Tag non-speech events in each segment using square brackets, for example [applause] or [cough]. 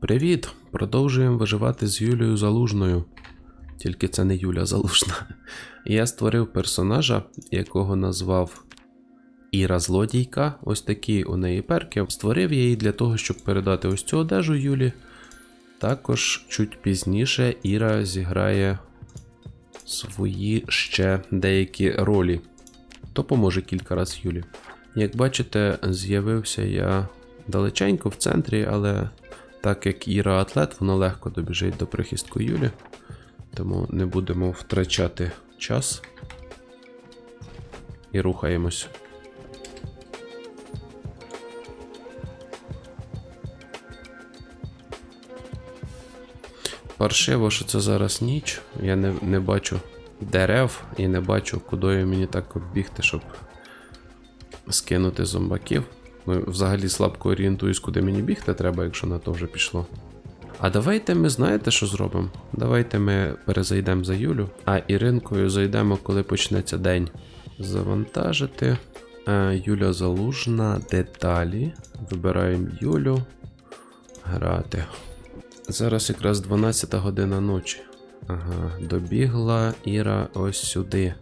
Привіт! Продовжуємо виживати з Юлією Залужною. Тільки це не Юля Залужна. Я створив персонажа, якого назвав Іра Злодійка. Ось такі у неї перки. Створив я її для того, щоб передати ось цю одежу Юлі. Також чуть пізніше Іра зіграє свої ще деякі ролі. То поможе кілька разів Юлі. Як бачите, з'явився я далеченько в центрі, але так як Іра атлет, воно легко добіжить до прихистку Юлі. Тому не будемо втрачати час. І рухаємось. Паршиво, що це зараз ніч. Я не, не бачу дерев і не бачу, куди мені так оббігти, щоб скинути зомбаків. Ну, взагалі слабко орієнтуюсь, куди мені бігти треба, якщо на то вже пішло. А давайте ми знаєте, що зробимо? Давайте ми перезайдемо за Юлю, а Іринкою зайдемо, коли почнеться день. Завантажити. Е, Юля Залужна, деталі. Вибираємо Юлю. Грати. Зараз якраз 12 година ночі. Ага, добігла Іра ось сюди.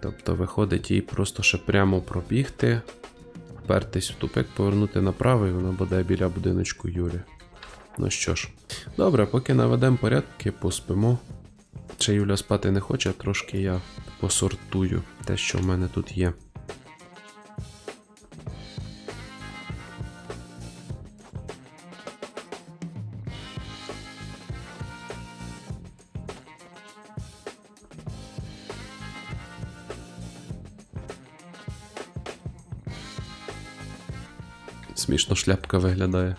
Тобто виходить їй просто ще прямо пробігти, впертись в тупик, повернути направо, і вона буде біля будиночку Юлі. Ну що ж, добре, поки наведемо порядки, поспимо. Чи Юля спати не хоче, трошки я посортую те, що в мене тут є. Смішно шляпка виглядає.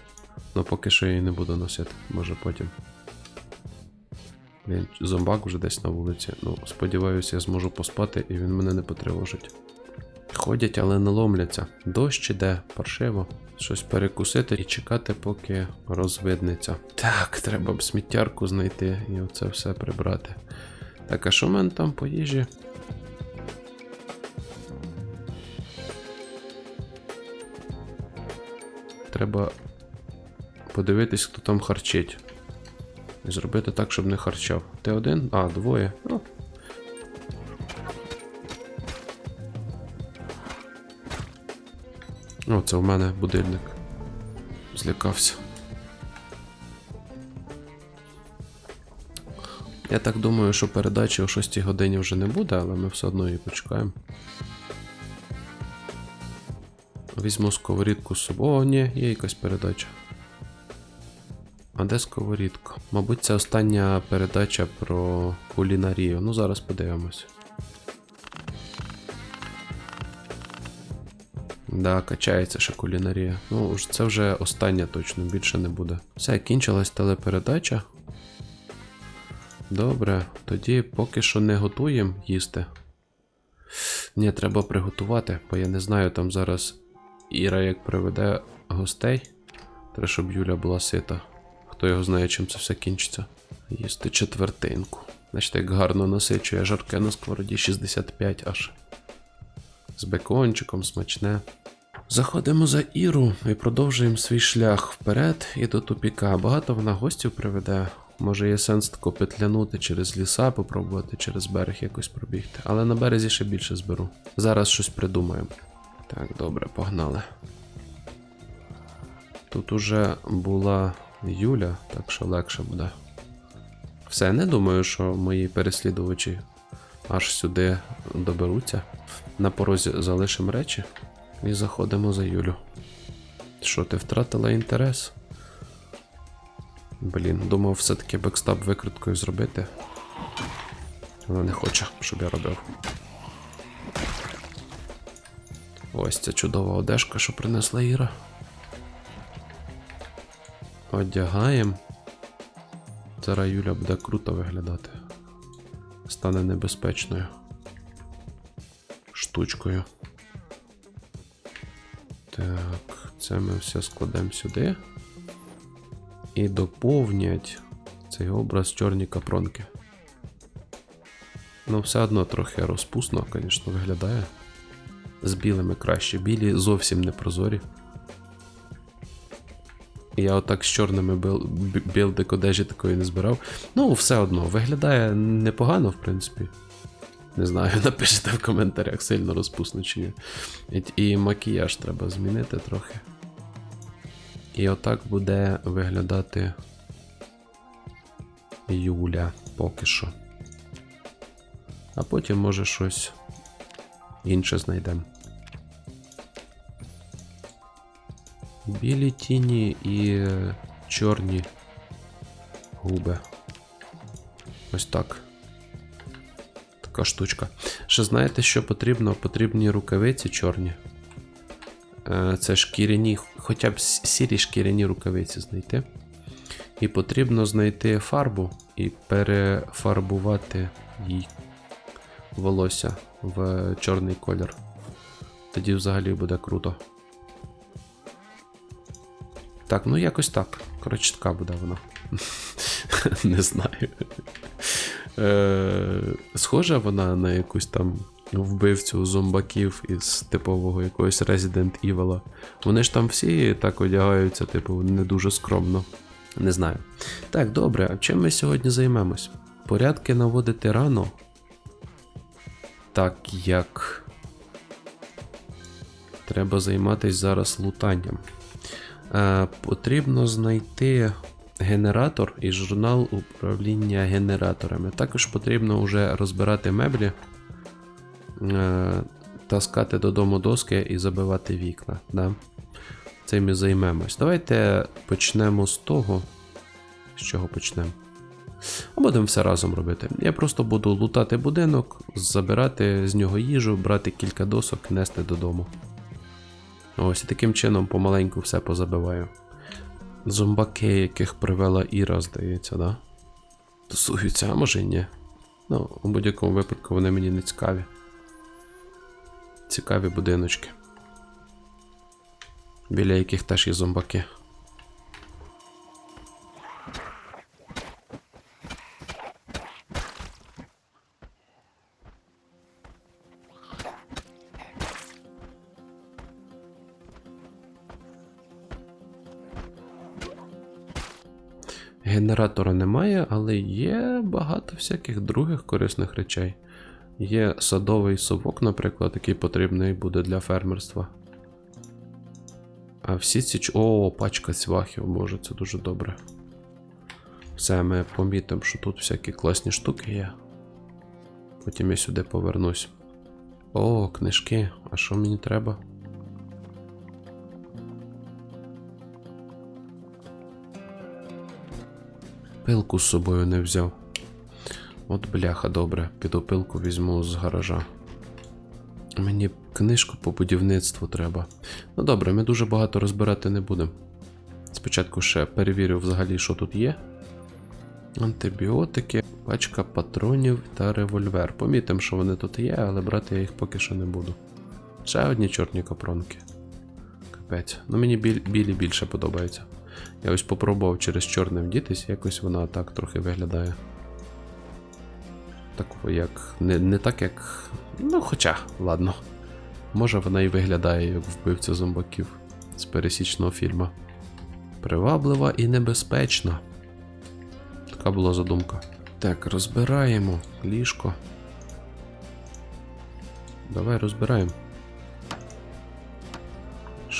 Ну поки що її не буду носити, може потім. Блін, зомбак вже десь на вулиці. Ну, сподіваюся, я зможу поспати і він мене не потривожить. Ходять, але не ломляться. Дощ іде, паршиво. Щось перекусити і чекати, поки розвиднеться. Так, треба б сміттярку знайти і оце все прибрати. Так, а що в мене там по їжі? Треба подивитись, хто там харчить. І зробити так, щоб не харчав. Ти один? А, двоє. Ну. О, це в мене будильник. Злякався. Я так думаю, що передачі о 6 годині вже не буде, але ми все одно її почекаємо. Візьму сковорідку з собою. О, ні, є якась передача. А де сковорідка? Мабуть, це остання передача про кулінарію. Ну, зараз подивимось. Да, качається ще кулінарія. Ну, це вже остання точно, більше не буде. Все, кінчилась телепередача. Добре, тоді поки що не готуємо їсти. Ні, треба приготувати, бо я не знаю, там зараз Іра як приведе гостей. Треба, щоб Юля була сита. Хто його знає, чим це все кінчиться. Їсти четвертинку. Значить, як гарно насичує жарке на сковороді 65 аж. З бекончиком смачне. Заходимо за Іру і продовжуємо свій шлях вперед і до тупіка. Багато вона гостів приведе. Може є сенс тако петлянути через ліса, попробувати через берег якось пробігти. Але на березі ще більше зберу. Зараз щось придумаємо. Так, добре, погнали. Тут уже була Юля, так що легше буде. Все, не думаю, що мої переслідувачі аж сюди доберуться. На порозі залишимо речі і заходимо за Юлю. Що, ти втратила інтерес? Блін, думав все-таки бекстап викруткою зробити. Вона не хоче, щоб я робив. Ось ця чудова одежка, що принесла Іра. Одягаємо. Зараз Юля буде круто виглядати. Стане небезпечною. Штучкою. Так, це ми все складемо сюди. І доповнять цей образ чорні капронки. Ну, все одно трохи розпусно, звісно, виглядає. З білими краще. Білі зовсім не прозорі. Я отак з чорними білдик одежі такої не збирав. Ну, все одно, виглядає непогано, в принципі. Не знаю, [laughs] напишіть в коментарях, сильно розпусно чи ні. І макіяж треба змінити трохи. І отак буде виглядати Юля поки що. А потім може щось інше знайдемо. Білі тіні і чорні губи. Ось так. Така штучка. Ще знаєте, що потрібно? Потрібні рукавиці чорні. Е, Це шкіряні, хоча б сірі шкіряні рукавиці знайти. І потрібно знайти фарбу і перефарбувати їй волосся в чорний колір. Тоді взагалі буде круто. Так, ну якось так. Коротше, така буде вона. [laughs] Не знаю. Е, Схожа вона на якусь там вбивцю зомбаків із типового якогось Resident Evil. Вони ж там всі так одягаються, типу, не дуже скромно. Не знаю. Так, добре, а чим ми сьогодні займемось? Порядки наводити рано. Так як. Треба займатися зараз лутанням. Е, потрібно знайти генератор і журнал управління генераторами. Також потрібно вже розбирати меблі, е, таскати додому доски і забивати вікна. Да? Цим і займемось. Давайте почнемо з того. З чого почнемо? А будемо все разом робити. Я просто буду лутати будинок, забирати з нього їжу, брати кілька досок, нести додому. Ось і таким чином помаленьку все позабиваю. Зомбаки, яких привела Іра, здається, да? Тусуються, а може ні. Ну, у будь-якому випадку вони мені не цікаві. Цікаві будиночки. Біля яких теж є зомбаки. Генератора немає, але є багато всяких других корисних речей. Є садовий совок, наприклад, який потрібний буде для фермерства. А всі ці. О, пачка цвахів, боже, це дуже добре. Все, ми помітимо, що тут всякі класні штуки є. Потім я сюди повернусь. О, книжки. А що мені треба? Пилку з собою не взяв. От бляха, добре, піду пилку візьму з гаража. Мені книжку по будівництву треба. Ну добре, ми дуже багато розбирати не будемо. Спочатку ще перевірю взагалі, що тут є. Антибіотики, пачка патронів та револьвер. Помітимо, що вони тут є, але брати я їх поки що не буду. Ще одні чорні капронки. Капець. Ну мені білі більше подобається. Я ось попробував через чорне вдітись, якось вона так трохи виглядає. Так як. Не, не так як. Ну, хоча, ладно. Може вона і виглядає як вбивця зомбаків з пересічного фільму. Приваблива і небезпечна. Така була задумка. Так, розбираємо ліжко. Давай розбираємо.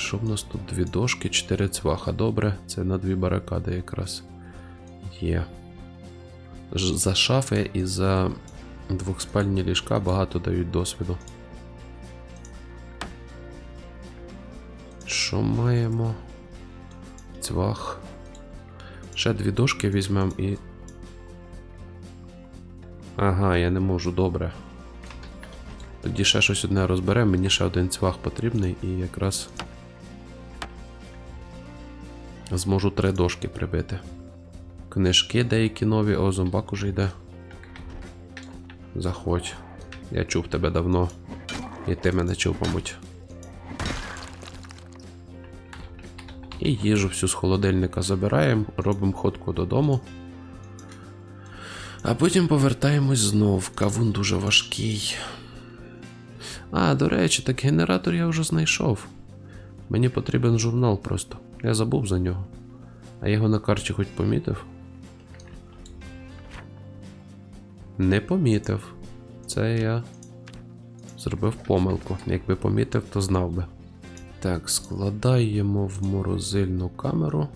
Що в нас тут? Дві дошки, чотири цваха. Добре, це на дві барикади якраз є. За шафи і за двохспальні ліжка багато дають досвіду. Що маємо? Цвах. Ще дві дошки візьмемо і. Ага, я не можу, добре. Тоді ще щось одне розберемо, мені ще один цвах потрібний і якраз зможу три дошки прибити. Книжки деякі нові, о, зомбак уже йде. Заходь. Я чув тебе давно. І ти мене чув, мабуть. І їжу всю з холодильника забираємо, робимо ходку додому. А потім повертаємось знов. Кавун дуже важкий. А, до речі, так генератор я вже знайшов. Мені потрібен журнал просто. Я забув за нього. А його на карті хоч помітив? Не помітив. Це я зробив помилку. Якби помітив, то знав би. Так, складаємо в морозильну камеру.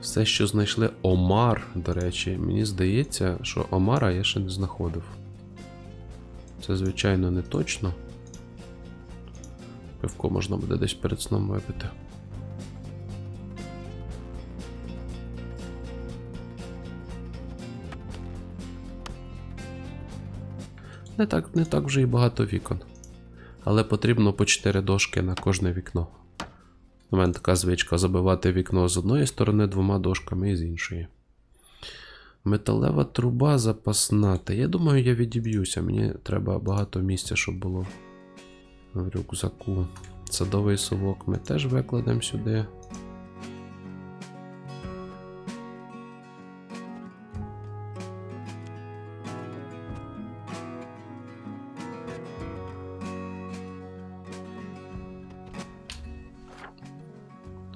Все, що знайшли Омар, до речі, мені здається, що Омара я ще не знаходив. Це, звичайно, не точно. Пивко можна буде десь перед сном випити. Не так, не так вже і багато вікон. Але потрібно по 4 дошки на кожне вікно. У мене така звичка забивати вікно з одної сторони двома дошками і з іншої. Металева труба запасна. Та я думаю, я відіб'юся. Мені треба багато місця, щоб було в рюкзаку. Садовий совок ми теж викладемо сюди.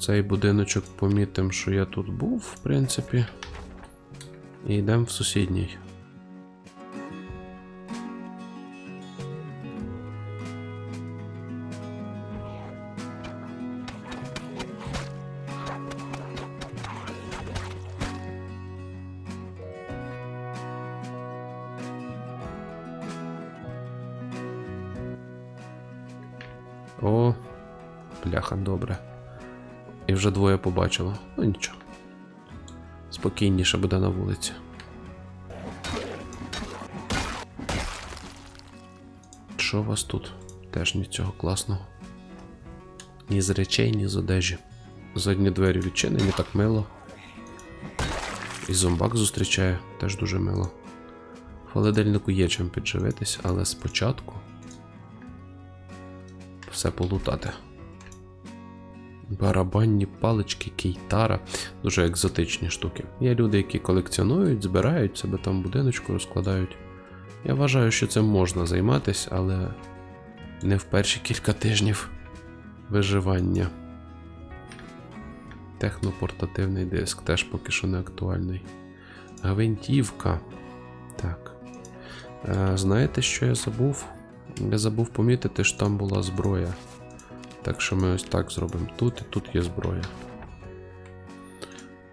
Цей будиночок помітимо, що я тут був, в принципі. І йдемо в сусідній. О, бляха, добре. І вже двоє побачило. Ну нічого. Спокійніше буде на вулиці. Що у вас тут? Теж нічого класного. Ні з речей, ні з одежі. Задні двері відчинені, так мило. І зомбак зустрічає, теж дуже мило. В холодильнику є чим підживитись, але спочатку все полутати. Барабанні палички, кейтара, дуже екзотичні штуки. Є люди, які колекціонують, збирають себе там будиночку, розкладають. Я вважаю, що цим можна займатися, але не в перші кілька тижнів виживання. Технопортативний диск теж поки що не актуальний. Гвинтівка. Так. Е, знаєте, що я забув? Я забув помітити, що там була зброя. Так що ми ось так зробимо. Тут і тут є зброя.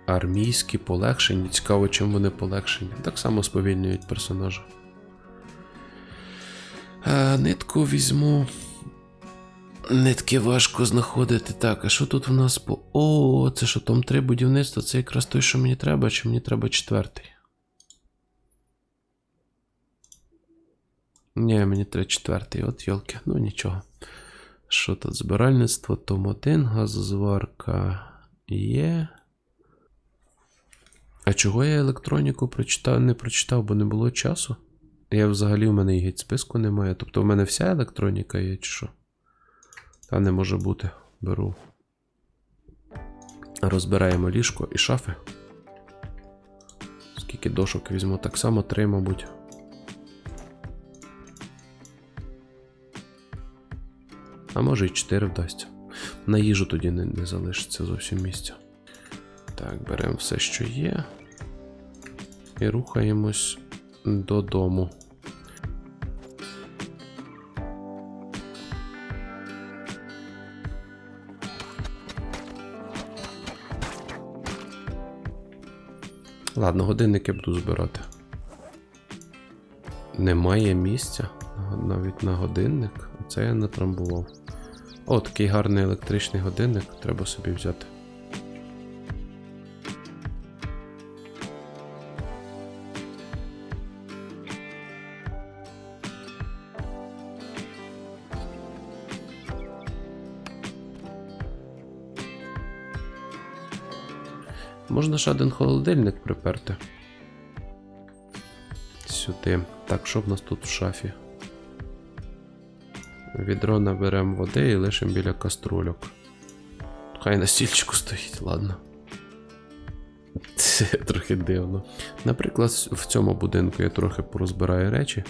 Армійські полегшені. Цікаво, чим вони полегшені. Так само сповільнюють персонажа. А, нитку візьму. Нитки важко знаходити. Так, а що тут в нас по. О, це що том 3 будівництво? Це якраз той, що мені треба, чи мені треба четвертий? Ні, мені треба четвертий, от йолки, ну нічого. Що тут? Збиральництво, том 1, газозварка є. А чого я електроніку прочитав, не прочитав, бо не було часу? Я взагалі в мене і геть списку немає. Тобто в мене вся електроніка є, чи що? Та не може бути. Беру. Розбираємо ліжко і шафи. Скільки дошок візьму? Так само три, мабуть. А може і 4 вдасться. На їжу тоді не, не залишиться зовсім місця. Так, беремо все, що є. І рухаємось додому. Ладно, годинник я буду збирати. Немає місця навіть на годинник. Це я натрамбував. О, такий гарний електричний годинник треба собі взяти. Можна ще один холодильник приперти. Сюди. Так, що в нас тут в шафі? Відро наберемо води і лишимо біля каструльок. Хай на стільчику стоїть, ладно. [laughs] Це трохи дивно. Наприклад, в цьому будинку я трохи порозбираю речі.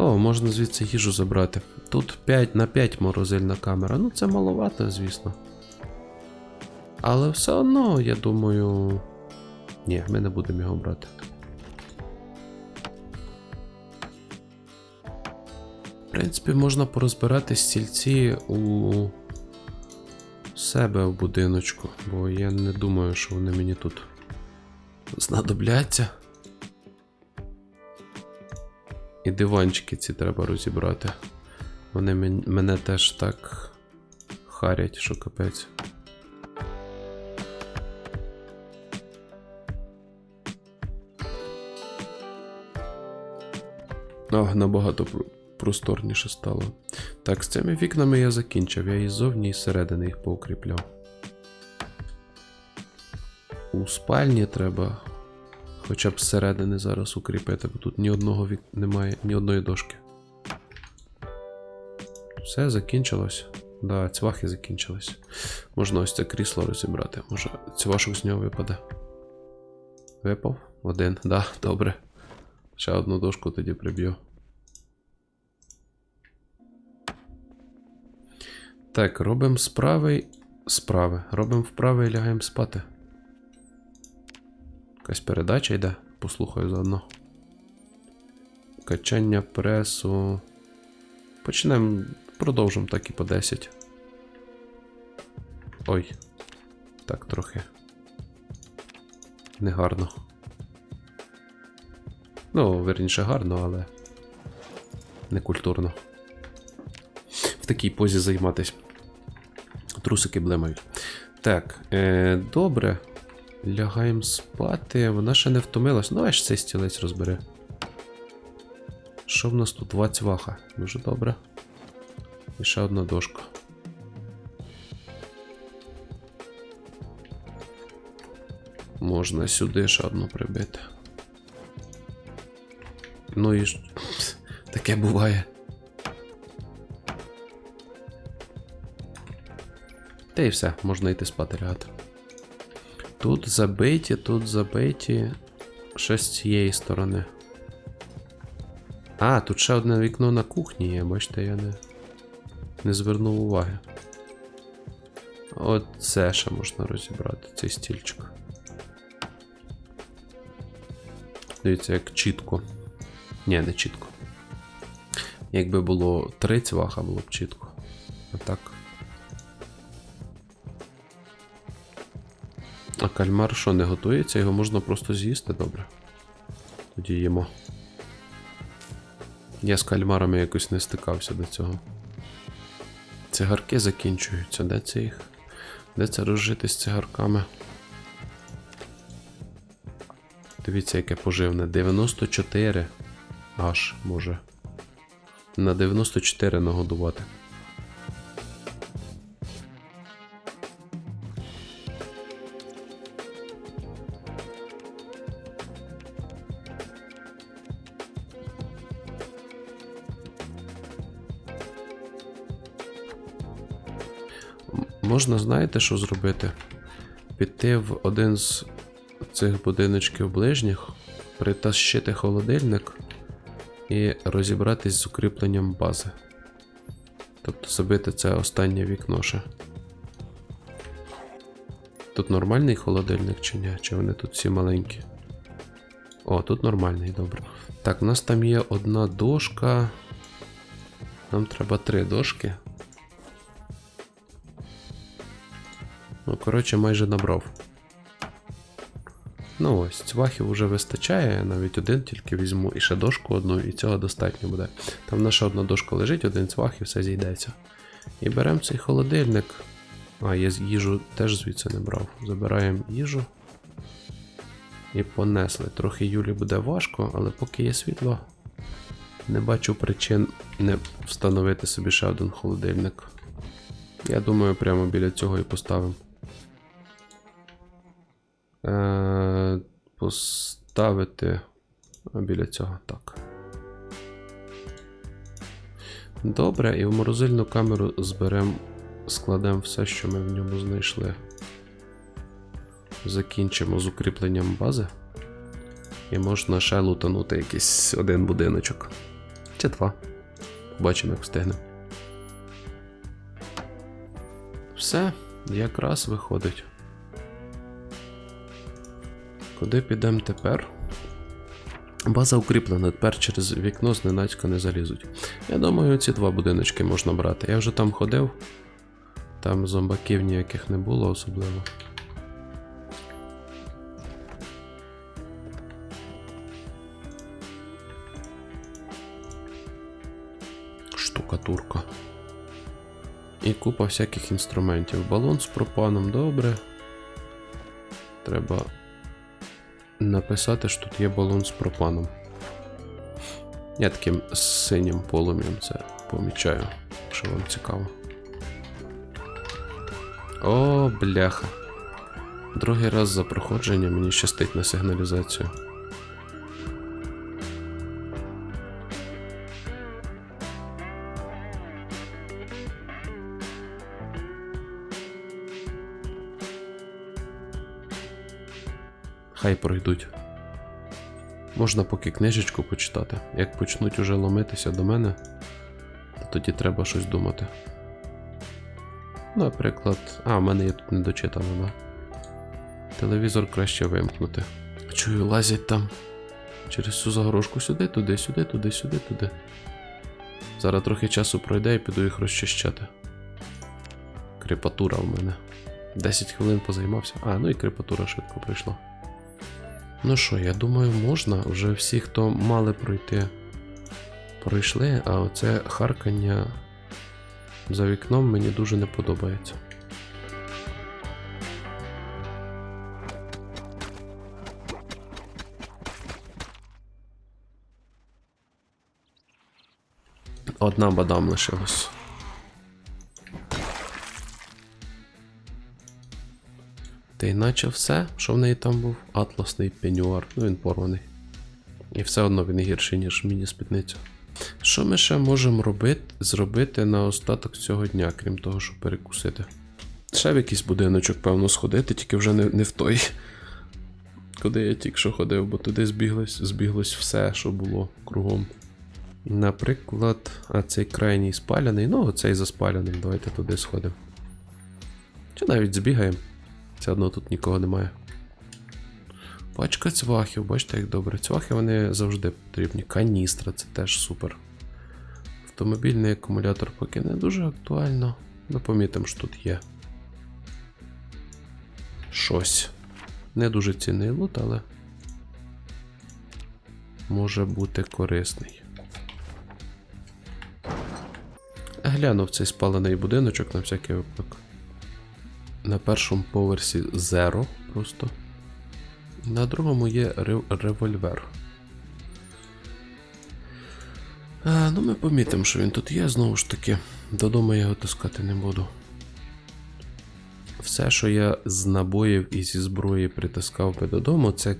О, можна звідси їжу забрати. Тут 5 на 5 морозильна камера. Ну це маловато, звісно. Але все одно, я думаю. Ні, ми не будемо його брати. В принципі, можна порозбирати стільці у себе в будиночку, бо я не думаю, що вони мені тут знадобляться. І диванчики ці треба розібрати. Вони мене теж так харять, що капець. О, набагато просторніше стало. Так, з цими вікнами я закінчив. Я і ззовні, і зсередини їх поукріпляв. У спальні треба хоча б зсередини зараз укріпити, бо тут ні одного вік... немає, ні одної дошки. Все, закінчилось. Да, цвахи закінчились. Можна ось це крісло розібрати. Може, цвашок з нього випаде. Випав? Один. Да, добре. Ще одну дошку тоді приб'ю. Так, робимо справи. Справи. Робимо вправи і лягаємо спати. Якась передача йде. Послухаю заодно. Качання пресу. Почнемо. Продовжимо так і по 10. Ой. Так, трохи. Негарно. Ну, верніше гарно, але. Не культурно. В такій позі займатись. Трусики блимають. Так, е, добре. Лягаємо спати. Вона ще не втомилась. Ну, аж цей стілець розбери. Що в нас тут? Два цваха. Дуже добре. І ще одна дошка. Можна сюди ще одну прибити. Ну і ж. [laughs] Таке буває. Та і все, можна йти спати лягати. Тут забиті, тут забиті. Ще з цієї сторони. А, тут ще одне вікно на кухні є, бачите, я не, не звернув уваги. От це ще можна розібрати, цей стільчик. Дивіться, як чітко. Ні, не чітко. Якби було три цваха, було б чітко. А так. Кальмар що, не готується? Його можна просто з'їсти добре. Тоді їмо. Я з кальмарами якось не стикався до цього. Цигарки закінчуються. Де це їх? Де це розжити з цигарками? Дивіться, яке поживне. 94 аж може. На 94 нагодувати. Можна, знаєте, що зробити? Піти в один з цих будиночків ближніх, притащити холодильник і розібратись з укріпленням бази. Тобто забити це останнє вікно ще. Тут нормальний холодильник чи ні? Чи вони тут всі маленькі? О, тут нормальний, добре. Так, у нас там є одна дошка. Нам треба три дошки. Коротше, майже набрав. Ну ось, цвахів вже вистачає, навіть один тільки візьму і ще дошку одну, і цього достатньо буде. Там наша одна дошка лежить, один цвах і все зійдеться. І беремо цей холодильник. А, я їжу теж звідси не брав. Забираємо їжу. І понесли. Трохи Юлі буде важко, але поки є світло, не бачу причин не встановити собі ще один холодильник. Я думаю, прямо біля цього і поставимо. Е, поставити біля цього так. Добре, і в морозильну камеру зберемо, складемо все, що ми в ньому знайшли. Закінчимо з укріпленням бази. І можна ще лутанути якийсь один будиночок. Чи два. Бачимо, як встигне. Все, якраз виходить. Куди підемо тепер? База укріплена, тепер через вікно зненацька не залізуть. Я думаю, ці два будиночки можна брати. Я вже там ходив, там зомбаків ніяких не було особливо. Штукатурка. І купа всяких інструментів. Балон з пропаном добре. Треба написати, що тут є балон з пропаном. Я таким синім полум'ям це помічаю, якщо вам цікаво. О, бляха. Другий раз за проходження мені щастить на сигналізацію. Хай пройдуть. Можна поки книжечку почитати. Як почнуть уже ломитися до мене, то тоді треба щось думати. Наприклад. А, в мене є тут недочитано, да? Телевізор краще вимкнути. Чую, лазять там. Через цю загорожку сюди, туди, сюди, туди, сюди, туди. Зараз трохи часу пройде і піду їх розчищати. Крепатура в мене. 10 хвилин позаймався. А, ну і крепатура швидко прийшла. Ну що, я думаю, можна. Вже всі, хто мали пройти, пройшли, а оце харкання за вікном мені дуже не подобається. Одна бадам лишилась. Та й наче все, що в неї там був, атласний пенюар, ну він порваний. І все одно він гірший, ніж міні-спідниця. Що ми ще можемо робити, зробити на остаток цього дня, крім того, щоб перекусити? Ще в якийсь будиночок, певно, сходити, тільки вже не, не в той. Куди я тільки що ходив, бо туди збіглось, збіглось все, що було кругом. Наприклад, а цей крайній спаляний, ну оцей заспаляний, давайте туди сходимо. Чи навіть збігаємо. Все одно тут нікого немає. Пачка цвахів, бачите, як добре. Цвахи вони завжди потрібні. Каністра, це теж супер. Автомобільний акумулятор поки не дуже актуально. Ми помітимо, що тут є. Щось. Не дуже цінний лут, але може бути корисний. Глянув цей спалений будиночок на всякий випадок. На першому поверсі Zero просто. На другому є револьвер. А, ну, ми помітимо, що він тут є, знову ж таки. Додому я його таскати не буду. Все, що я з набоїв і зі зброї притискав би додому, це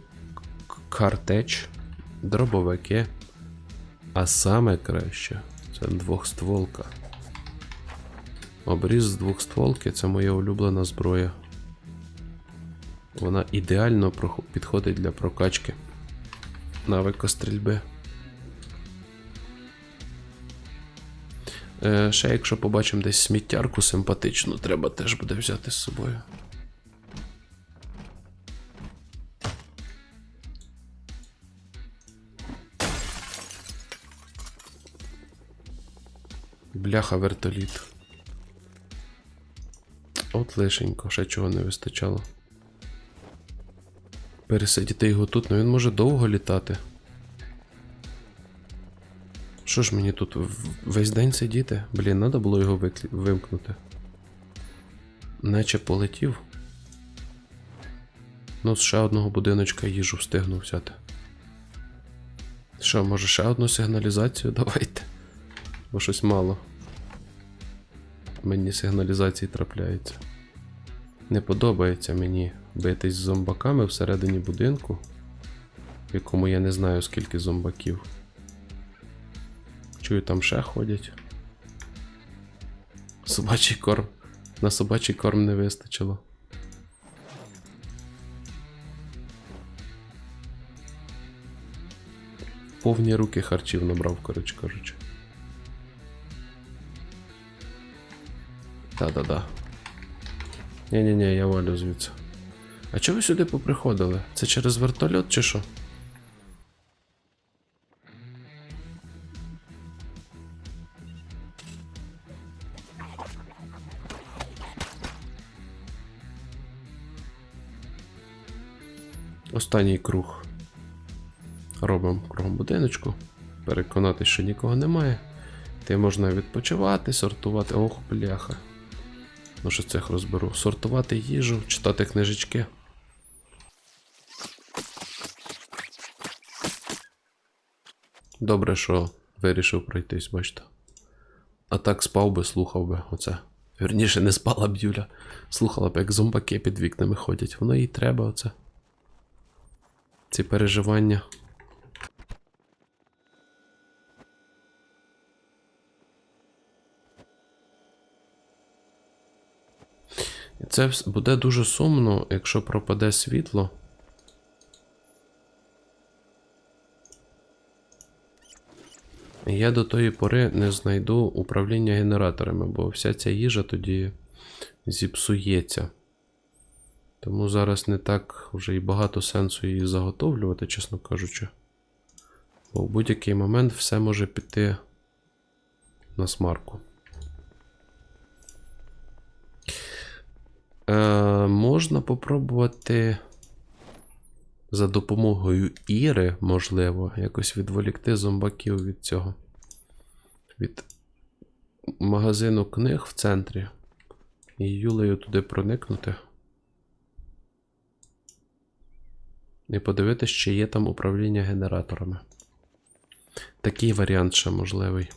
картеч, дробовики. А саме краще це двохстволка. Обріз з двохстволки це моя улюблена зброя. Вона ідеально підходить для прокачки навика стрільби. Е, ще якщо побачимо десь сміттярку симпатичну, треба теж буде взяти з собою. Бляха вертоліт. От лишенько, ще чого не вистачало. Пересидіти його тут, ну він може довго літати. Що ж мені тут весь день сидіти? Блін, треба було його вимкнути. Наче полетів. Ну, ще одного будиночка їжу встигну взяти. Що, може ще одну сигналізацію [laughs] давайте? Бо щось мало. Мені сигналізації трапляється. Не подобається мені битись з зомбаками всередині будинку, в якому я не знаю скільки зомбаків. Чую, там ще ходять. Собачий корм. На собачий корм не вистачило. повні руки харчів набрав, коротше кажучи. Та-да-да. Ні-ні-ні, я валю звідси. А чого ви сюди поприходили? Це через вертольот чи що? Останній круг. Робимо кругом будиночку. Переконатись, що нікого немає. Ти можна відпочивати, сортувати. Ох, бляха. Ну що цих розберу. Сортувати їжу, читати книжечки. Добре, що вирішив пройтись, бачите. А так спав би, слухав би оце. Вірніше, не спала б Юля. Слухала б, як зомбаки під вікнами ходять. Воно їй треба оце. Ці переживання. І це буде дуже сумно, якщо пропаде світло. Я до тої пори не знайду управління генераторами, бо вся ця їжа тоді зіпсується. Тому зараз не так вже і багато сенсу її заготовлювати, чесно кажучи. Бо в будь-який момент все може піти на смарку. Е, можна попробувати за допомогою Іри, можливо, якось відволікти зомбаків від цього. Від магазину книг в центрі. І Юлею туди проникнути. І подивитися, чи є там управління генераторами. Такий варіант ще можливий.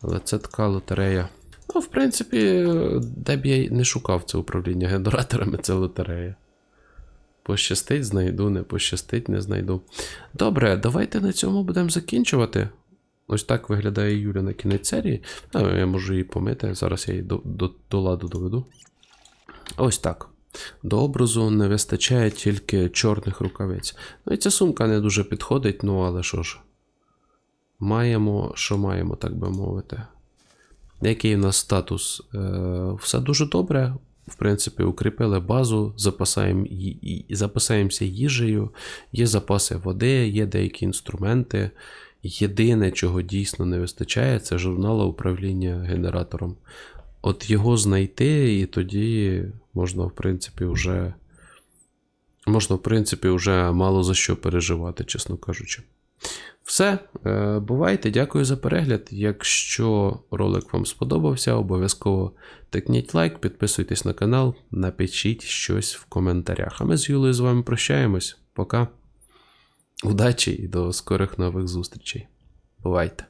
Але це така лотерея. Ну, в принципі, де б я не шукав це управління генераторами, це лотерея. Пощастить, знайду, не пощастить, не знайду. Добре, давайте на цьому будемо закінчувати. Ось так виглядає Юля на кінець серії. А, я можу її помити. Зараз я її до, до, до ладу доведу. Ось так. До образу не вистачає тільки чорних рукавиць. Ну і ця сумка не дуже підходить, ну але що ж. Маємо, що маємо, так би мовити. Який у нас статус? Е, все дуже добре. В принципі, укріпили базу, запасаємо, запасаємося їжею, є запаси води, є деякі інструменти. Єдине, чого дійсно не вистачає, це журнала управління генератором. От його знайти, і тоді можна, в принципі, вже. Можна, в принципі, вже мало за що переживати, чесно кажучи. Все, е, бувайте, дякую за перегляд. Якщо ролик вам сподобався, обов'язково тикніть лайк, підписуйтесь на канал, напишіть щось в коментарях. А ми з Юлею з вами прощаємось. Пока. Удачі і до скорих нових зустрічей. Бувайте!